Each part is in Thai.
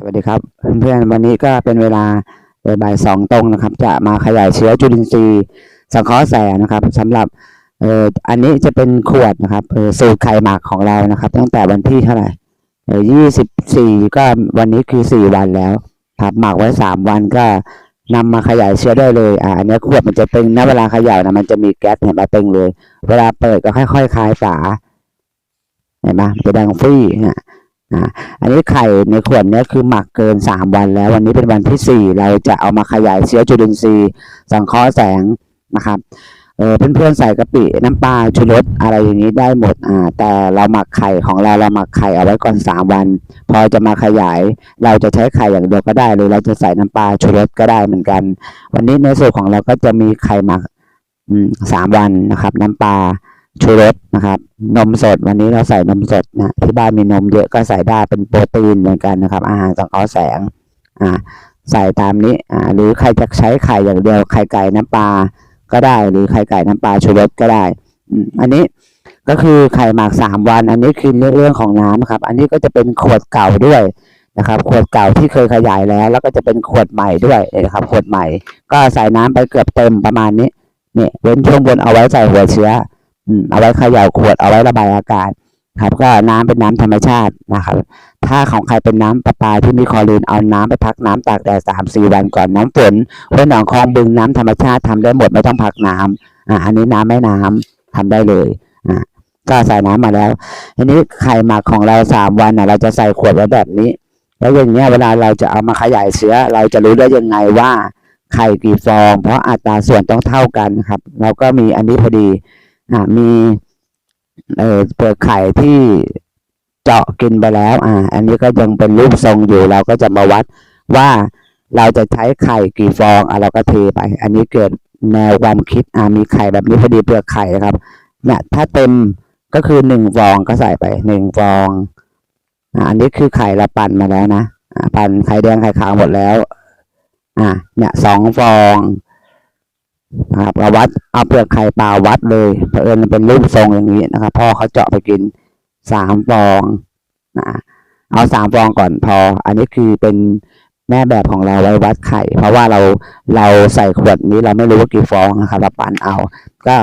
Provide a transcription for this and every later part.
สวัสดีครับเพื่อนๆวันนี้ก็เป็นเวลาบ่ายสองตรงนะครับ จะมาขยายเชื้อจุลินทรีย์สังเคราะห์แสงนะครับสำหรับเอ่ออันนี้จะเป็นขวดนะครับเอ่อสูตรไข่หมักของเรานะครับ ตั้งแต่วันที่เท่าไหร่เอ่อยี่สิบสี่ก็วันนี้คือสี่วันแล้วครับหมักไว้สามวันก็นำมาขยายเชื้อได้เลยอ่าอันนี้ขวดมันจะตึงนะเวลาขย่านะมันจะมีแก๊สเห็นไหมตึงเลย เวลาเปิดก็ค่อยๆคลายฝาเห็นไหมจะดังฟรี่เนี่ย อันนี้ไข่ในขวดนี้คือหมักเกินสามวันแล้ว วันนี้เป็นวันที่สี่เราจะเอามาขยายเชื้อจุลินทรีย์สังเคราะห์แสงนะครับเออเพื่อนๆใส่กะปิน้ำปลาชูรสอะไรอย่างนี้ได้หมดอ่าแต่เราหมักไข่ของเราเราหมักไข่เอาไว้ก่อนสามวัน พอจะมาขยาย เราจะใช้ไข่อย่างเดียวก็ได้หรือเราจะใส่น้ำปลาชูรสก็ได้เหมือนกัน วันนี้ในส่วนของเราก็จะมีไข่หมักสามวันนะครับ น้ำปลา ชูรสนะครับ นมสดวันนี้เราใส่นมสดนะที่บ้านมีนมเยอะก็ใส่ได้เป็นโปรตีนเหมือนกันนะครับ อาหารสังเคราะห์แสงอ่าใส่ตามนี้อ่าหรือใครจะใช้ไข่อย่างเดียวไข่ไก่น้ำปลาก็ได้ หรือไข่ไก่น้ำปลาชูรสก็ได้อือันนี้ก็คือไข่หมักสามวัน อันนี้คือเรื่องเรื่องของน้ำครับ อันนี้ก็จะเป็นขวดเก่าด้วยนะครับขวดเก่าที่เคยขยายแล้ว แล้วก็จะเป็นขวดใหม่ด้วยนะครับขวดใหม่ ก็ใส่น้ำไปเกือบเต็มประมาณนี้เนี่ยเว้นช่วงบนเอาไว้ใส่หัวเชื้อ เอาไว้เขย่าขวดเอาไว้ระบายอากาศครับ ก็น้ำเป็นน้ำธรรมชาตินะครับ ถ้าของใครเป็นน้ำประปาที่มีคอรีนเอาน้ำไปพักน้ำตากแดดสามสี่วันก่อนน้ำฝนห้วยหนองคลองบึงน้ำธรรมชาติทำได้หมดไม่ต้องพักน้ำอ่าอันนี้น้ำแม่น้ำทำได้เลยอ่าก็ใส่น้ำมาแล้วทีนี้ไข่หมักของเราสามวันนะเราจะใส่ขวดไว้แบบนี้ แล้วอย่างเงี้ยเวลาเราจะเอามาขยายเชื้อ เราจะรู้ได้ยังไงว่าไข่กี่ฟอง เพราะอัตราส่วนต้องเท่ากันครับ เราก็มีอันนี้พอดี มีเอ่อเปลือกไข่ที่เจาะกินไปแล้ว อ่า อันนี้ก็ยังเป็นรูปทรงอยู่เราก็จะมาวัดว่าเราจะใช้ไข่กี่ฟองอะเราก็เทไป อันนี้เกิดแนวความคิดอ่ามีไข่แบบนี้พอดีเปลือกไข่นะครับเนี่ยถ้าเต็มก็คือหนึ่งฟองก็ใส่ไปหนึ่งฟองอ่าอันนี้คือไข่เราปั่นมาแล้วนะอ่าปั่นไข่แดงไข่ขาวหมดแล้ว อ่าเนี่ยสองฟอง นะครับเราวัดเอาเปลือกไข่ปลาวัดเลยเผอิญมันเป็นรูปทรงอย่างนี้นะครับพ่อเขาเจาะไปกินสามฟองนะเอาสามฟองก่อนพอ อันนี้คือเป็นแม่แบบของเราไว้วัดไข่ เพราะว่าเราเราใส่ขวดนี้เราไม่รู้ว่ากี่ฟองนะครับเราปั่นเอา ก็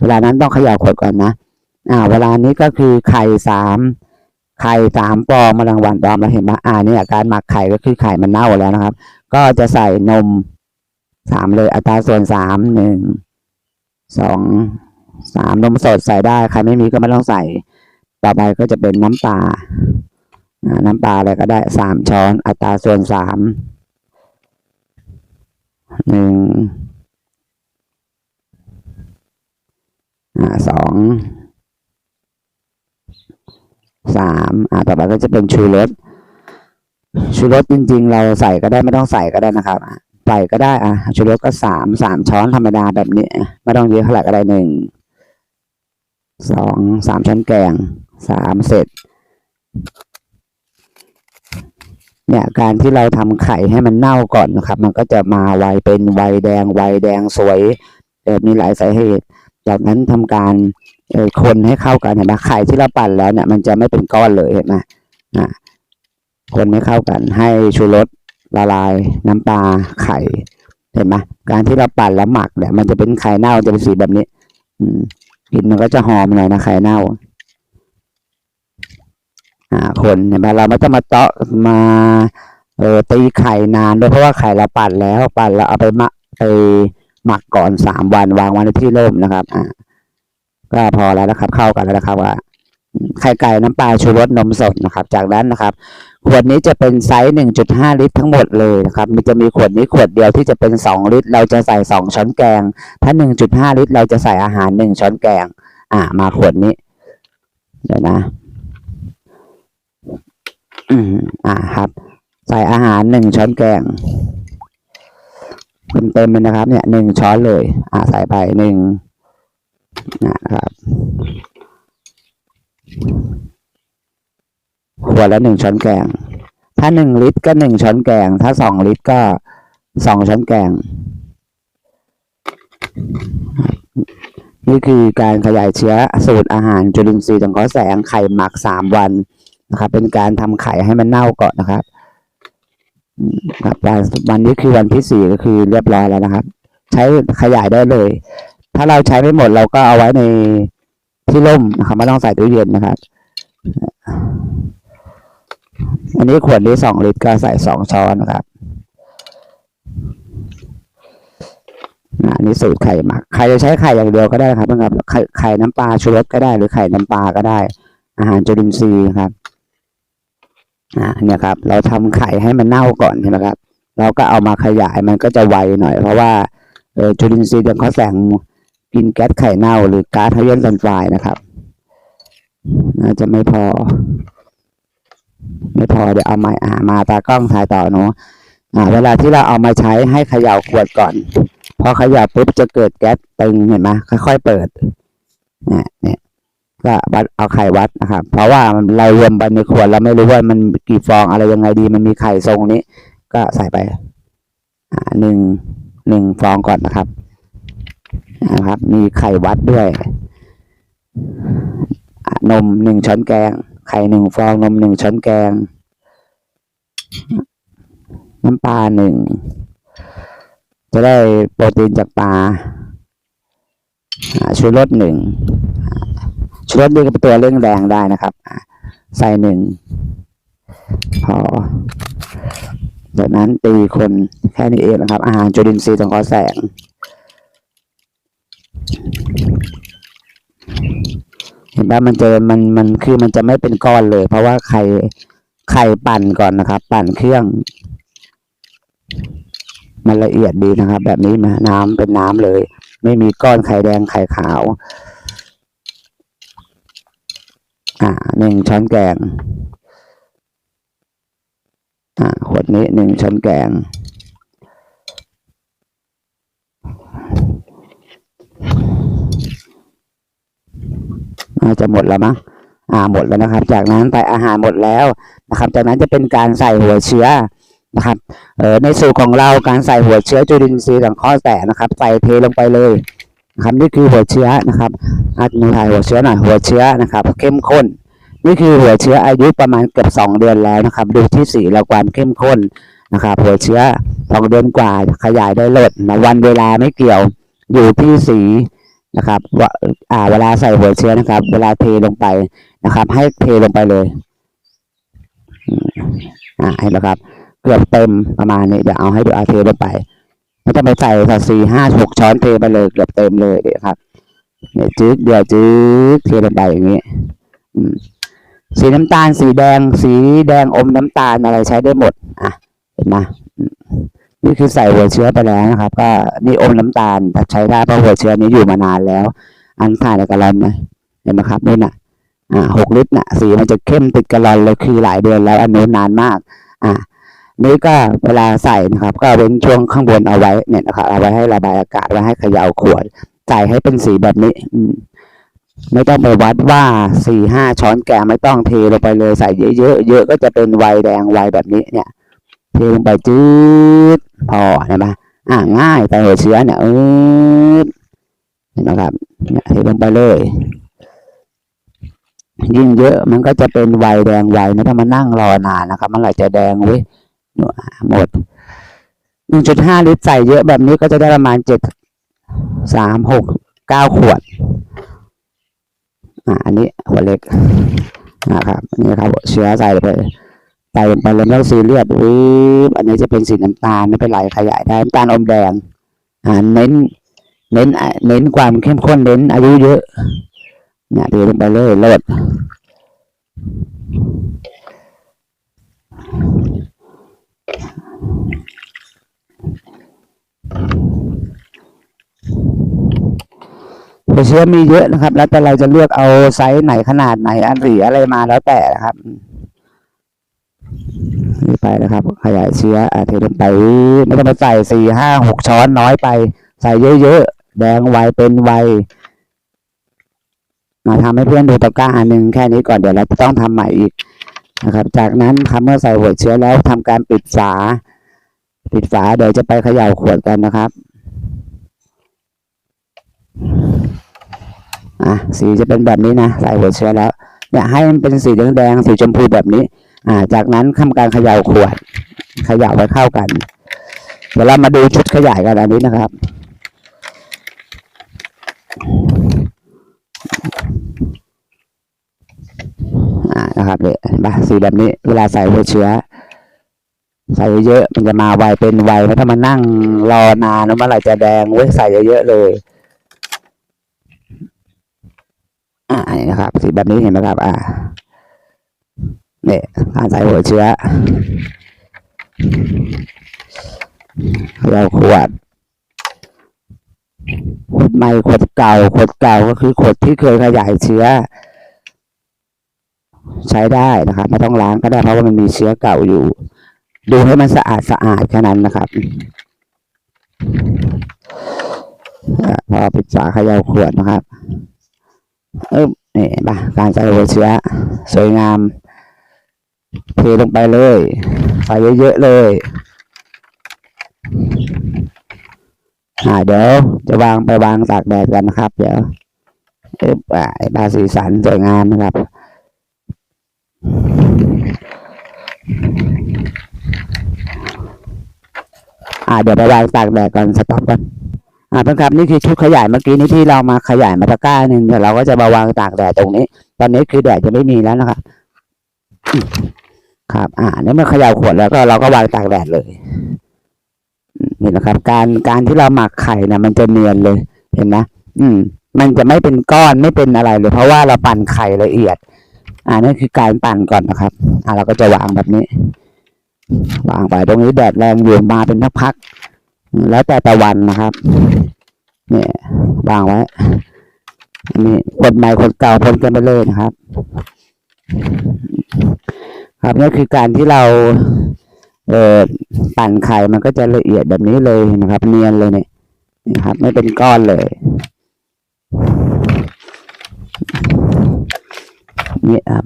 เวลานั้นต้องเขย่าขวดก่อนนะอ่า เวลานี้ก็คือไข่สามไข่สามฟองแมลงวันตอมเราเห็นไหมอ่าเนี่ยการหมักไข่ก็คือไข่มันเน่าแล้วนะครับ ก็จะใส่นม สามเลยอัตราส่วนสามหนึ่งสองสามนมสดใส่ได้ ใครไม่มีก็ไม่ต้องใส่ ต่อไปก็จะเป็นน้ำปลาอ่าน้ำปลาอะไรก็ได้สามช้อน อัตราส่วนสามหนึ่งอสองสามอ่าต่อไปก็จะเป็นชูรสชูรสจริง ๆ เราใส่ก็ได้ไม่ต้องใส่ก็ได้นะครับ อะใส่ก็ได้อะชูรสก็สามสามช้อนธรรมดาแบบนี้ไม่ต้องเยอะเท่าไหร่ก็ได้หนึ่งสองสามช้อนแกงสามเสร็จ เนี่ยการที่เราทำไข่ให้มันเน่าก่อนนะครับ มันก็จะมาไวเป็นไวแดงไวแดงสวยมีหลายสาเหตุจากนั้นทำการคนให้เข้ากันเห็นไหมไข่ที่เราปั่นแล้วเนี่ยมันจะไม่เป็นก้อนเลยเห็นไหมอะคนให้เข้ากันให้ชูรส ละลายน้ำปลาไข่เห็นไหมการที่เราปั่นแล้วหมักเนี่ยมันจะเป็นไข่เน่าจะเป็นสีแบบนี้ อืมกลิ่นมันก็จะหอมหน่อยนะไข่เน่า อ่า คนเห็นไหมเราไม่ต้องมาเตาะมาเออตีไข่นานด้วยเพราะว่าไข่เราปั่นแล้วปั่นแล้วเอาไปมักไปหมักก่อนสามวันวางไว้ในที่ร่มนะครับ อ่า ก็พอแล้วนะครับ เข้ากันแล้วนะครับว่า ไข่ไก่น้ำปลาชูรสนมสดนะครับ จากนั้นนะครับขวดนี้จะเป็นไซส์ 1.5 ลิตรทั้งหมดเลยนะครับ มันจะมีขวดนี้ขวดเดียวที่จะเป็น 2 ลิตร เราจะใส่ 2 ช้อนแกง ถ้า 1.5 ลิตร เราจะใส่อาหาร 1 ช้อนแกง อ่า มาขวดนี้ เดี๋ยวนะ อืมอ่าครับ ใส่อาหาร 1 ช้อนแกง เต็มๆเลยนะครับ เนี่ย 1 ช้อนเลย อ่า ใส่ไปหนึ่งนะครับ ขวดละหนึ่งช้อนแกง ถ้าหนึ่งลิตรก็หนึ่งช้อนแกง ถ้าสองลิตรก็สองช้อนแกง นี่คือการขยายเชื้อสูตรอาหารจุลินทรีย์สังเคราะห์แสงไข่หมักสามวันนะครับ เป็นการทำไข่ให้มันเน่าก่อนนะครับครับวันนี้คือวันที่สี่ก็คือเรียบร้อยแล้วนะครับ ใช้ขยายได้เลย ถ้าเราใช้ไม่หมดเราก็เอาไว้ใน ที่ร่มนะครับไม่ต้องใส่ตู้เย็นนะครับ อันนี้ขวดนี้สองลิตรก็ใส่สองช้อนนะครับอะอันนี้สูตรไข่หมัก ใครจะใช้ไข่อย่างเดียวก็ได้ครับนะครับไข่ไข่น้ำปลาชูรสก็ได้ หรือไข่น้ำปลาก็ได้ อาหารจุลินทรีย์ครับอ่าเนี่ยครับ เราทำไข่ให้มันเน่าก่อนใช่ไหมครับ เราก็เอามาขยายมันก็จะไวหน่อย เพราะว่าเออจุลินทรีย์เดี๋ยวเขาแสง กินแก๊สไข่เน่าหรือก๊าซไฮโดรเจนซัลไฟด์นะครับ น่าจะไม่พอ ไม่พอเดี๋ยวเอาไมาอ่ามาตากล้องถ่ายต่อเนาะอ่า เวลาที่เราเอามาใช้ให้เขย่าขวดก่อน พอเขย่าปุ๊บจะเกิดแก๊สตึงเห็นไหมค่อยๆเปิดเนี่ยเนี่ยก็วัดเอาไข่วัดนะครับเพราะว่ามันเรารวมไปในขวดเราไม่รู้ว่ามันกี่ฟองอะไรยังไงดี มันมีไข่ทรงนี้ ก็ใส่ไปอ่าหนึ่งหนึ่งฟองก่อนนะครับ นะครับ มีไข่วัดด้วย นมหนึ่งช้อนแกง ไข่หนึ่งฟองนมหนึ่งช้อนแกง น้ำปลาหนึ่งจะได้โปรตีนจากปลาชูรสหนึ่งชูรสนี่ก็เป็นตัวเร่งแรงได้นะครับใส่หนึ่งพอจากนั้นตีคนแค่นี้เองนะครับ อาหารจุลินทรีย์สังเคราะห์แสง เห็นปะมันจะมันมันคือมันจะไม่เป็นก้อนเลย เพราะว่าไข่ไข่ปั่นก่อนนะครับ ปั่นเครื่อง มันละเอียดดีนะครับ แบบนี้มาน้ำเป็นน้ำเลย ไม่มีก้อนไข่แดงไข่ขาว อ่าหนึ่งช้อนแกง อ่าขวดนี้หนึ่งช้อนแกง อา จะหมดแล้วมั้งอ่าหมดแล้วนะครับ จากนั้นใส่อาหารหมดแล้วนะครับ จากนั้นจะเป็นการใส่หัวเชื้อนะครับเออในสูตรของเราการใส่หัวเชื้อจุลินทรีย์สังเคราะห์แสงนะครับ ใส่เทลงไปเลยนะครับนี่คือหัวเชื้อนะครับอาจจะถ่ายหัวเชื้อหน่อยหัวเชื้อนะครับ เข้มข้น นี่คือหัวเชื้ออายุประมาณเกือบสองเดือนแล้วนะครับ ดูที่สีและความเข้มข้นนะครับ หัวเชื้อสองเดือนกว่าขยายได้ลดนะวันเวลาไม่เกี่ยว อยู่ที่สี นะครับว่าอ่าเวลาใส่หัวเชื้อนะครับ เวลาเทลงไปนะครับ ให้เทลงไปเลยอ่าเห็นไหมครับ เกือบเต็มประมาณนี้เดี๋ยวเอาให้ดูอาเทลงไปไม่ต้องไปใส่สักสี่ห้าหกช้อนเทไปเลยเกือบเต็มเลยเดี๋ยครับเนี่ยจึ๊กเดี๋ยวจึ๊กเทลงไปอย่างนี้อืสีน้ำตาลสีแดง สีแดงอมน้ำตาลอะไรใช้ได้หมด อะ เห็นไหมอืม นี่คือใส่หัวเชื้อไปแล้วนะครับ ก็นี่อมน้ำตาลแต่ใช้ได้เพราะหัวเชื้อนี้อยู่มานานแล้ว อันถ่ายในกระลอนนะเห็นไหมครับนี่น่ะอ่าหกลิตรน่ะสีมันจะเข้มติดกระลอนเลยคือหลายเดือนแล้วอันนู้นนานมาก อะนี่ก็เวลาใส่นะครับ ก็เว้นช่วงข้างบนเอาไว้เนี่ยนะครับเอาไว้ให้ระบายอากาศไว้ให้เขย่าขวดใส่ให้เป็นสีแบบนี้อืมไม่ต้องไปวัดว่าสี่ห้าช้อนแกไม่ต้องเทลงไปเลยใส่เยอะๆเยอะก็จะเป็นไวน์แดงไวน์แบบนี้เนี่ย เทลงไปจืดพอนไหมอ่าง่ายแต่หัวเชื้อเนี่ยเออเห็นไหมครับเนี่ยเทลงไปเลย ยิ่งเยอะมันก็จะเป็นไวแดงไวน์ไม่ต้องมานั่งรอนานนะครับ มันไหลจะแดงเว้ยหมดหนึ่งจุดห้าลิตรใส่เยอะแบบนี้ก็จะได้ประมาณเจ็ดสามหกเก้าขวดอ่าอันนี้หัวเล็กนะครับนี่ครับเชื้อใส่ไป ใส่ลงไปเลยไม่ต้องซีเรียสวิบอันนี้จะเป็นสีน้ำตาลไม่เป็นไรขยายได้น้ำตาลอมแดงอ่าเน้น เน้นเน้นความเข้มข้นเน้นอายุเยอะเนี่ยเทลงไปเลยเลิศหัวเชื้อมีเยอะนะครับ แล้วแต่เราจะเลือกเอาไซส์ไหนขนาดไหนอันหรืออะไรมาแล้วแต่นะครับ นี่ไปนะครับ ขยายเชื้ออะเทลงไป ไม่ต้องไปใส่สี่ห้าหกช้อนน้อยไป ใส่เยอะๆ แดงไวเป็นไวมาทำให้เพื่อนดูตะกร้าอันหนึ่งแค่นี้ก่อนเดี๋ยวเราจะต้องทำใหม่อีกนะครับ จากนั้นครับเมื่อใส่หัวเชื้อแล้วทำการปิดฝา ปิดฝาเดี๋ยวจะไปเขย่าขวดกันนะครับอะสีจะเป็นแบบนี้นะใส่หัวเชื้อแล้วเนี่ยให้มันเป็นสีแดงๆสีชมพูแบบนี้ อ่า จากนั้นทำการเขย่าขวดขยับไว้เข้ากัน เดี๋ยวเรามาดูชุดขยายกันอันนี้นะครับ อ่านะครับเนี่ยเห็นปสีแบบนี้ เวลาใส่หัวเชื้อ ใส่เยอะมันจะมาไวเป็นไวไม่ต้องมานั่งรอนานแล้วเมื่อไหร่จะแดงเว้ยใส่เยอะๆเลยอ่านี่นะครับสีแบบนี้เห็นไหมครับ อ่า เนี่ยการใส่หัวเชื้อเราขวดขวดใหม่ขวดเก่าขวดเก่าก็คือขวดที่เคยขยายเชื้อ ใช้ได้นะครับไม่ต้องล้างก็ได้เพราะว่ามันมีเชื้อเก่าอยู่ ดูให้มันสะอาดสะอาดแค่นั้นนะครับพอปิดฝาขยาขวดนะครับเอ๊บนี่เห็นปะการใส่หัวเชื้อ สวยงาม เทลงไปเลยใส่เยอะๆเลยอ่าเดี๋ยวจะวางไปวางตากแดดกันนะครับ เดี๋ยวเอ๊บอ่าสีสันสวยงามนะครับอ่าเดี๋ยวไปวางตากแดดก่อนสต็อปก่อนอ่าเพื่อนครับนี่คือชุดขยายเมื่อกี้นี้ที่เรามาขยายมาตะกร้าหนึ่งเดี๋ยวเราก็จะมาวางตากแดดตรงนี้ ตอนนี้คือแดดจะไม่มีแล้วนะครับ ครับ อ่าเนี่ยเมื่อเขย่าขวดแล้วก็เราก็วางตากแดดเลยนี่นะครับ การการที่เราหมักไข่นะมันจะเนียนเลย เห็นไหมอืม มันจะไม่เป็นก้อนไม่เป็นอะไรเลย เพราะว่าเราปั่นไข่ละเอียด อ่านี่คือการปั่นก่อนนะครับ อ่าเราก็จะวางแบบนี้ วางไปตรงนี้แดดแรงอยู่มาเป็นพักๆแล้วแต่ตะวันนะครับเนี่ยวางไว้อันนี้คนใหม่คนเก่าพนกันไปเลยนะครับ ครับนี่คือการที่เราเอ่อปั่นไข่มันก็จะละเอียดแบบนี้เลยนะครับ เนียนเลยเนี่ยนี่ครับ ไม่เป็นก้อนเลยนี่ครับ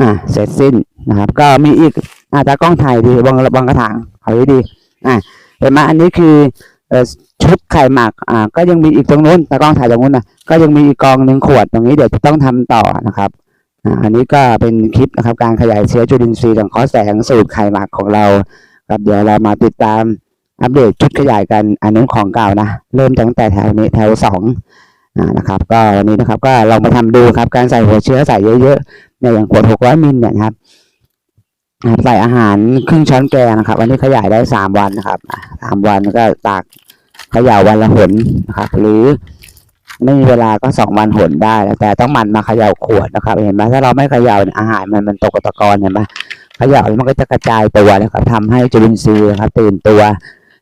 อ่าเสร็จสิ้นนะครับ ก็มีอีก อาตากล้องถ่ายดีวางวางกระถางเอาไว้ดีอ่าเห็นไหมอันนี้คือชุดไข่หมักอ่าก็ยังมีอีกตรงนู้นตากล้องถ่ายตรงนู้นนะก็ยังมีอีกกองหนึ่งขวดตรงนี้เดี๋ยวจะต้องทำต่อนะครับอ่าอันนี้ก็เป็นคลิปนะครับการขยายเชื้อจุลินทรีย์สังคราะห์แสงสูตรไข่หมักของเราครับเดี๋ยวเรามาติดตามอัปเดตชุดขยายกันอันนู้นของเก่านะเริ่มตั้งแต่แถวนี้แถวสองอ่านะครับก็วันนี้นะครับก็ลองมาทำดูครับการใส่หัวเชื้อใส่เยอะๆเนี่ยอย่างขวดหกร้อยมิลเนี่ยนะครับ ใส่อาหารครึ่งช้อนแกงนะครับวันนี้ขยายได้สามวันนะครับสามวันก็ตากขย่าวันละหนนะครับหรือไม่มีเวลาก็สองวันหนได้แล้แต่ต้องหมันมาเขย่าขวดนะครับ เห็นไหมถ้าเราไม่เขย่ายอาหารมันมันตกตะกอนเห็นไหมเขย่ามันก็จะกระจายตัวนะครับทำให้จุลินทรีย์นะครับตื่นตัว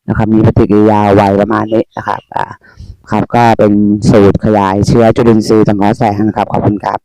นะครับ มีปฏิกิริยาไวประมาณนี้นะครับอ่าครับก็เป็นสูตรขยายเชื้อจุลินทรีย์สังเคราะห์แสงนะครับขอบคุณครับ